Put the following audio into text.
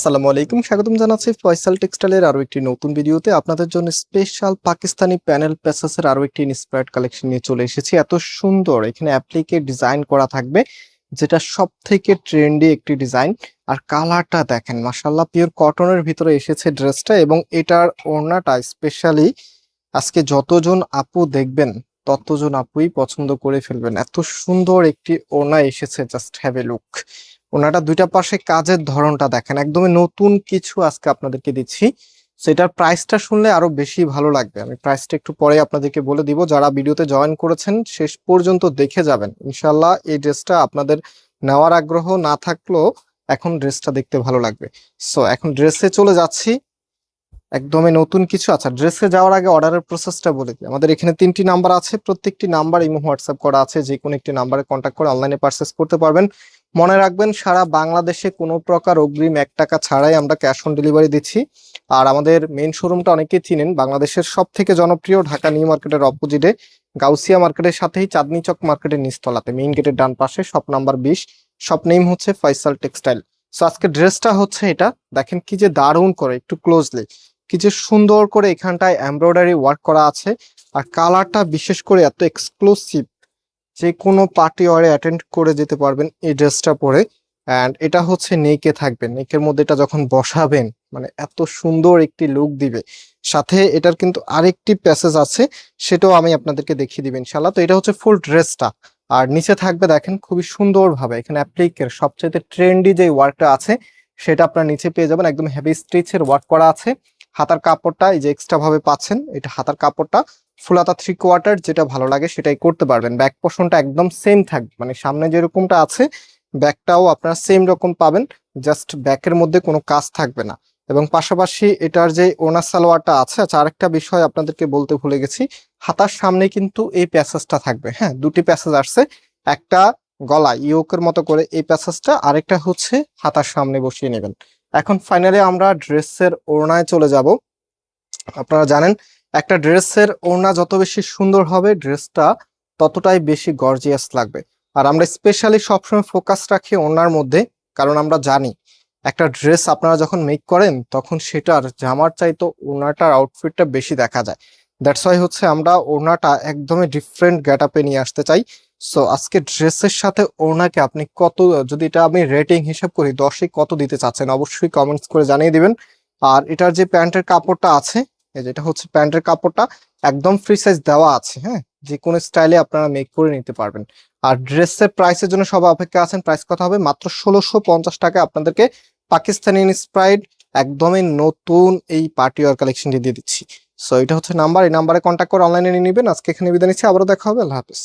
আসসালামু আলাইকুম, স্বাগতম জানাচ্ছি ফয়সাল টেক্সটাইলের আরও একটি নতুন ভিডিওতে। আপনাদের জন্য স্পেশাল পাকিস্তানি প্যানেল পেসাসের আরও একটি ইন্সপায়ার্ড কালেকশন নিয়ে চলে এসেছি। এত সুন্দর, এখানে অ্যাপ্লিকে ডিজাইন করা থাকবে, যেটা সব থেকে ট্রেন্ডি একটি ডিজাইন আর কালারটা দেখেন মাসাল্লাহ পিওর কটনের ভিতরে এসেছে ড্রেসটা এবং এটার ওড়নাটা স্পেশালি আজকে যতজন আপু দেখবেন, ততজন আপুই পছন্দ করে ফেলবেন। এত সুন্দর একটি ওড়না এসেছে জাস্ট হ্যাভ এ লুক ওনাটা দুইটা পাশে কাজের ধরনটা দেখেন। একদমই নতুন কিছু আজকে আপনাদেরকে দিচ্ছি। সেটার প্রাইসটা শুনলে আরও বেশি ভালো লাগবে। আমি প্রাইসটা একটু পরে আপনাদেরকে বলে দিব। যারা ভিডিওতে জয়েন করেছেন, শেষ পর্যন্ত দেখে যাবেন। ইনশাল্লাহ এই ড্রেসটা আপনাদের নেওয়ার আগ্রহ না থাকলেও এখন ড্রেসটা দেখতে ভালো লাগবে। সো এখন ড্রেসে চলে যাচ্ছি। একদমই নতুন কিছু। আচ্ছা ড্রেসে যাওয়ার আগে অর্ডারের প্রসেসটা বলে দিই। আমাদের এখানে তিনটি নাম্বার আছে। প্রত্যেকটি নাম্বার ইমো হোয়াটসঅ্যাপ করা আছে। যে কোনো একটি নাম্বারে কন্ট্যাক্ট করে অনলাইনে পারচেস করতে পারবেন। মনে রাখবেন, সারা বাংলাদেশে কোনো প্রকার অগ্রিম এক টাকা ছাড়াই আমরা ক্যাশ অন ডেলিভারি দিচ্ছি। আর আমাদের মেইন শোরুমটা অনেকেই চিনেন, বাংলাদেশের সব থেকে জনপ্রিয় ঢাকা নিউ মার্কেটের অপোজিটে গাউসিয়া মার্কেটের সাথেই চাঁদনি চক মার্কেটের নিচতলাতে মেইন গেটের ডান পাশে শপ নাম্বার বিশ শপ নেম হচ্ছে ফয়সাল টেক্সটাইল সো আজকে ড্রেসটা হচ্ছে এটা, দেখেন কি যে দারুণ করে, একটু ক্লোজলি কি যে সুন্দর করে এখানটায় এমব্রয়ডারি ওয়ার্ক করা আছে, আর কালারটা বিশেষ করে এত এক্সক্লুসিভ যে কোনো পার্টি ওয়ারে অ্যাটেন্ড করে যেতে পারবেন এই ড্রেসটা পরে অ্যান্ড এটা হচ্ছে নেকে থাকবে নেকের মধ্যে এটা যখন বসাবেন মানে এত সুন্দর একটি লুক দিবে। সাথে এটার কিন্তু আরেকটি প্যাসেজ আছে, সেটাও আমি আপনাদেরকে দেখিয়ে দিবেন ইনশাল্লাহ তো এটা হচ্ছে ফুল ড্রেসটা আর নিচে থাকবে দেখেন খুবই সুন্দরভাবে, এখানে অ্যাপ্লিকের সবচেয়ে ট্রেন্ডি যে ওয়ার্কটা আছে, সেটা আপনার নিচে পেয়ে যাবেন। একদম হেভি স্টিচের ওয়ার্ক করা আছে। হাতার কাপড়টা এই যে এক্সট্রা ভাবে পাচ্ছেন, এটা হাতার কাপড়টা। ফুলাতা থ্রি কোয়ার্টার যেটা ভালো লাগে সেটাই করতে পারবেন। ব্যাক পোর্শনটা একদম সেম থাকবে মানে সামনে যেরকমটা আছে ব্যাকটাও আপনারা সেম রকম পাবেন জাস্ট ব্যাকের মধ্যে কোনো কাজ থাকবে না। এবং পাশাপাশি এটার যে ওনার সালোয়ারটা আছে আচ্ছা আরেকটা বিষয় আপনাদেরকে বলতে ভুলে গেছি, হাতার সামনে কিন্তু এই প্যাসেজটা থাকবে হ্যাঁ দুটি প্যাসেজ আসছে, একটা গলা ইয়োকের মতো করে এই প্যাসেজটা, আরেকটা হচ্ছে হাতার সামনে বসিয়ে নেবেন। এখন ফাইনালি আমরা ড্রেসের ওড়নায় চলে যাব। আপনারা জানেন, একটা ড্রেসের ওড়না যত বেশি সুন্দর হবে, ড্রেসটা ততটাই বেশি গর্জিয়াস লাগবে। আর আমরা স্পেশালি সবসময় ফোকাস রাখি ওড়নার মধ্যে, কারণ আমরা জানি, একটা ড্রেস আপনারা যখন মেক করেন, তখন সেটার জামার চাইতো ওড়নাটার আউটফিটটা বেশি দেখা যায়। দ্যাটস ওয়াই হচ্ছে আমরা ওড়নাটা একদমই ডিফারেন্ট গেট আপে নিয়ে আসতে চাই। সো আজকে ড্রেসের সাথে ওড়নাকে আপনি কত, যদি এটা আমি রেটিং হিসাব করি, দশে কত দিতে চাচ্ছেন, অবশ্যই কমেন্টস করে জানিয়ে দিবেন। আর এটার যে প্যান্টের কাপড়টা আছে যেটা হচ্ছে প্যান্টের কাপড়টা, একদম ফ্রি সাইজ দেওয়া আছে হ্যাঁ? যে কোনো স্টাইলে আপনারা মেক করে নিতে পারবেন। আর ড্রেসের প্রাইসের জন্য সবাই অপেক্ষা আছেন প্রাইস কথা হবে? মাত্র ষোলোশো পঞ্চাশ টাকা আপনাদেরকে পাকিস্তানি ইন্সপ্রাইড একদমই নতুন এই পার্টি ওয়ার কালেকশনটি দিয়ে দিচ্ছি। সো এটা হচ্ছে নাম্বার এই নাম্বারে কন্ট্যাক্ট করে অনলাইনে নিয়ে নেবেন। আজকে এখানে বিদায় নিচ্ছি, আবারও দেখা হবে, আল্লাহ হাফিজ।